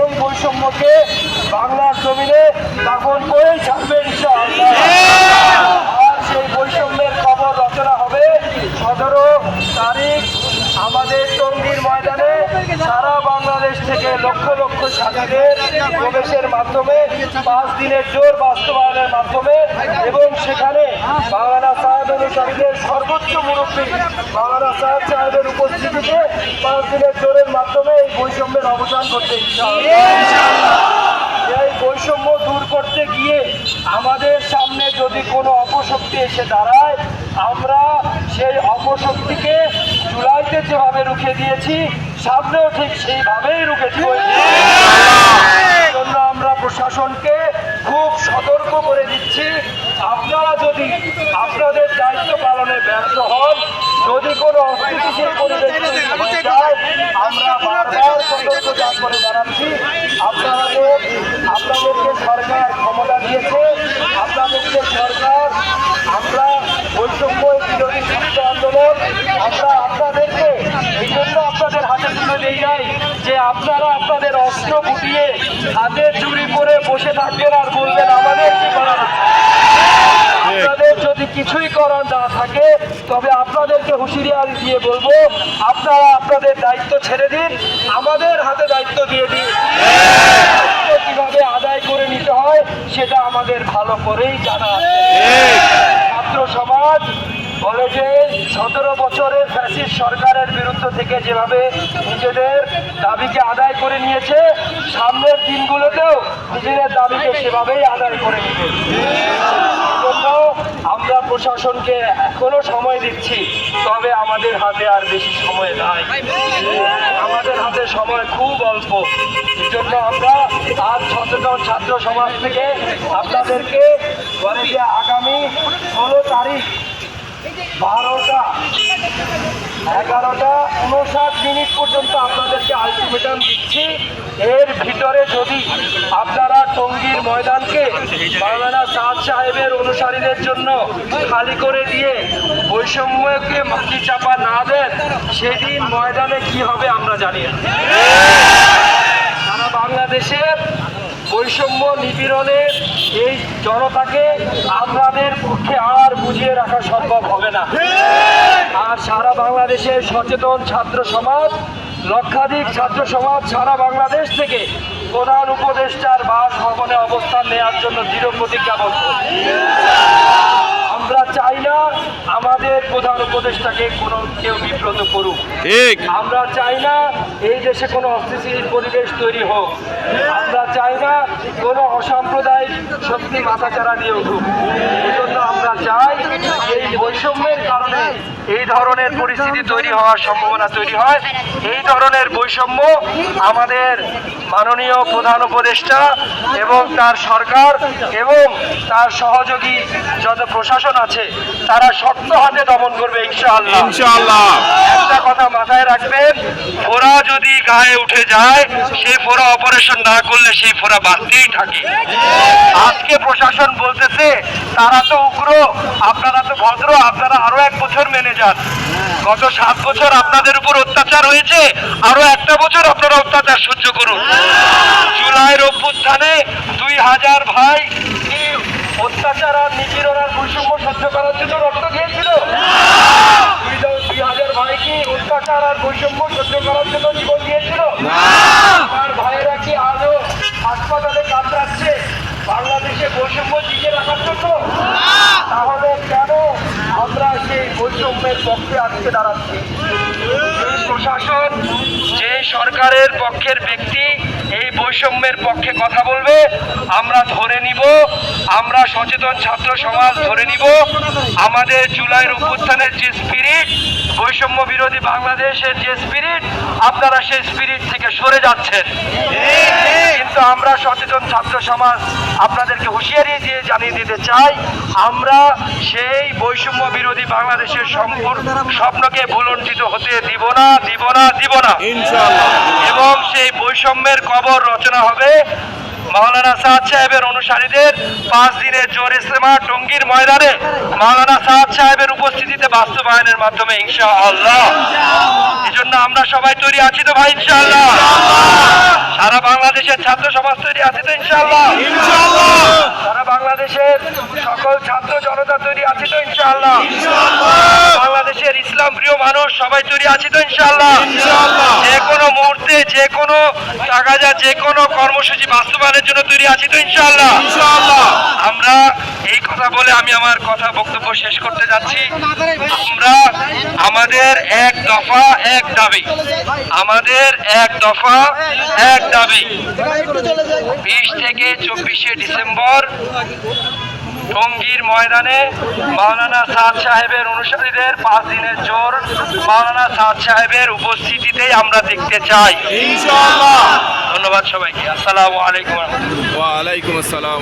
এই বৈষম্যকে বাংলার জমিনে দাফন করেই ছাড়বে আর সেই বৈষম্যের খবর রচনা হবে সতেরো তারিখ আমাদের টঙ্গীর ময়দানে। সারা বাংলাদেশ থেকে লক্ষ লক্ষ ছাত্রীদের প্রবেশের মাধ্যমে, পাঁচ দিনের জোর বাস্তবায়নের মাধ্যমে এবং সেখানে বাংলানা সাহেব সর্বোচ্চ মুরব্বী বাংলানা সাহেব সাহেবের উপস্থিতিতে পাঁচ দিনের জোরের মাধ্যমে এই বৈষম্যের অবসান করতে এই বৈষম্য দূর করতে গিয়ে আমাদের সামনে যদি কোনো অপশক্তি এসে দাঁড়ায়, আমরা সেই অপশক্তিকে জুলাইতে যেভাবে রুখে দিয়েছি, সামনেও ঠিক সেইভাবেই রুখে জন্য আমরা প্রশাসনকে খুব সতর্ক করে দিচ্ছি। আপনারা যদি আপনাদের দায়িত্ব পালনে ব্যর্থ হন যদি কোনো অস্থিতিশীল পরিবেশ আমরা বারবার সতর্ক করে জানাচ্ছি আপনাদের আপনাদেরকে সরকার ক্ষমতা দিয়েছে আপনাদেরকে সরকার আমরা বৈষম্য বিরোধী ছাত্র আন্দোলন আমরা আপনাদেরকে এই জন্য আপনাদের হাতে তুলে দিই নাই যে আপনারা আপনাদের অস্ত্র গুটিয়ে হাতে চুরি করে বসে থাকবেন আর বলবেন আমাদের কি করার আছে?" আপনাদের যদি কিছুই করার না থাকে, তবে আপনাদেরকে হুঁশিয়ারি দিয়ে বলব, আপনারা আপনাদের দায়িত্ব ছেড়ে দিন, আমাদের হাতে দায়িত্ব দিয়ে দিন। কীভাবে আদায় করে নিতে হয়, সেটা আমাদের ভালো করেই জানা আছে। ছাত্র সমাজ বলে যে, সতেরো বছরের ফ্যাসিস্ট সরকারের বিরুদ্ধে থেকে যেভাবে নিজেদের দাবিকে আদায় করে নিয়েছে, সামনের দিনগুলোতেও নিজেদের দাবিকে সেভাবেই আদায় করে জন্য আমরা প্রশাসনকে এখনও সময় দিচ্ছি, তবে আমাদের হাতে আর বেশি সময় নাই। আমাদের হাতে সময় খুব অল্প। জন্য আমরা আজ সচেতন ছাত্র সমাজ থেকে আপনাদেরকে আগামী ষোলো তারিখ বারোটা, এগারোটা, উনষাট মিনিট পর্যন্ত আপনাদেরকে আলটিমেটাম দিচ্ছি। এর ভিতরে যদি আপনারা টঙ্গীর ময়দানকে মাওলানা সাদ সাহেবের অনুসারীদের জন্য খালি করে দিয়ে বৈষম্যকে মাটি চাপা না দেন, সেদিন ময়দানে কি হবে আমরা জানি সারা বাংলাদেশের বৈষম্য নিপীড়নের এই জনতাকে আমাদের পক্ষে আর বুঝিয়ে রাখা সম্ভব হবে না। আর সারা বাংলাদেশের সচেতন ছাত্র সমাজ, লক্ষাধিক ছাত্র সমাজ সারা বাংলাদেশ থেকে প্রধান উপদেষ্টার বাসভবনে অবস্থান নেওয়ার জন্য দৃঢ় প্রতিজ্ঞাবদ্ধ আমরা না আমাদের প্রধান উপদেষ্টাকে কোনো কেউ বিব্রত করুক। ঠিক। আমরা চাই না এই দেশে কোনো অস্থিতিশীল পরিবেশ তৈরি হোক। আমরা চাই না কোনো অসাম্প্রদায়িক শক্তি মাথাচাড়া দিয়ে উঠুক। এজন্য আমরা চাই এই বৈষম্যের কারণে এই ধরনের পরিস্থিতি তৈরি হওয়ার সম্ভাবনা তৈরি হয়। এই ধরনের বৈষম্য আমাদের মাননীয় প্রধান উপদেষ্টা এবং তার সরকার এবং তার সহযোগী যত প্রশাসন আছে তারা শক্ত হাতে দমন করবে ইনশাআল্লাহ। ইনশাআল্লাহ। একটা কথা মাথায় রাখবেন ফোড়া যদি গায়ে উঠে যায়, সেই ফোড়া অপারেশন না করলে সেই ফোড়া বাড়তেই থাকে। আজকে প্রশাসন বলতেছে, তারা তো উগ্র, আপনারা তো ভদ্র, আপনারা আরও এক বছর মেনে যান। গত সাত বছর আপনাদের উপর অত্যাচার হয়েছে, আরও একটা বছর আপনারা অত্যাচার সহ্য করুন। জুলাইয়ের অভ্যুত্থানে দুই হাজার ভাই অত্যাচার আর নিপীড়ন আর বৈষম্য সহ্য করার জন্য রক্ত দিয়েছিল দুই হাজার ভাই কি অত্যাচার আর বৈষম্য সহ্য করার জন্য জীবন আমার ভাইয়েরা কি আজও হাসপাতালে কাতরাচ্ছে বাংলাদেশে বৈষম্য টিকে রাখার জন্য? তাহলে কেন আমরা সেই বৈষম্যের পক্ষে আজকে দাঁড়াচ্ছি? এই প্রশাসন যে সরকারের পক্ষের ব্যক্তি এই বৈষম্যের পক্ষে কথা বলবে আমরা ধরে নিব আমরা সচেতন ছাত্র সমাজ ধরে নিব। আমাদের জুলাইয়ের অভ্যুত্থানের যে স্পিরিট বৈষম্য বিরোধী বাংলাদেশের যে স্পিরিট আপনারা সেই স্পিরিট থেকে সরে যাচ্ছেন। কিন্তু আমরা সচেতন ছাত্র সমাজ আপনাদেরকে হুঁশিয়ারি দিয়ে জানিয়ে দিতে চাই আমরা সেই বৈষম্য বিরোধী বাংলাদেশের সম্পূর্ণ স্বপ্নকে ভুলণ্ঠিত হতে দিব না দিব না দিব না। এবং সেই বৈষম্যের কবর রচনা হবে। মাওলানা সাদ সাহেবের অনুসারীদের পাঁচ দিনের জোর ইস্তেমা টঙ্গীর ময়দানে মাওলানা সাদ সাহেবের উপস্থিতিতে বাস্তবায়নের মাধ্যমে ইনশা আল্লাহ জন্য আমরা সবাই তৈরি আছি তো ভাই, ইনশাআল্লাহ। সারা বাংলাদেশের ছাত্র সমাজ তৈরি আছে তো ইনশাআল্লাহ। সারা বাংলাদেশের সকল ছাত্র জনতা তৈরি আছে তো ইনশাআল্লাহ। বাংলাদেশের ইসলাম প্রিয় মানুষ সবাই তৈরি আছে তো ইনশাআল্লাহ। যে কোনো মুহূর্তে যে কোনো টাকা যা যে কোনো কর্মসূচি বাস্তবায়নের জন্য তৈরি আছি তো ইনশাআল্লাহ। আমরা এই কথা বলে আমি আমার কথা বক্তব্য শেষ করতে যাচ্ছি। আমরা আমাদের এক দফা এক দাবি। আমাদের এক দফা এক দাবি। বিশ থেকে চব্বিশে ডিসেম্বর টঙ্গীর ময়দানে মাওলানা সাদ সাহেবের অনুসারীদের পাঁচ দিনের জোর মাওলানা সাদ সাহেবের উপস্থিতিতেই আমরা দেখতে চাই। ধন্যবাদ সবাইকে। আসসালামু আলাইকুম ওয়া ওয়ালাইকুম আসসালাম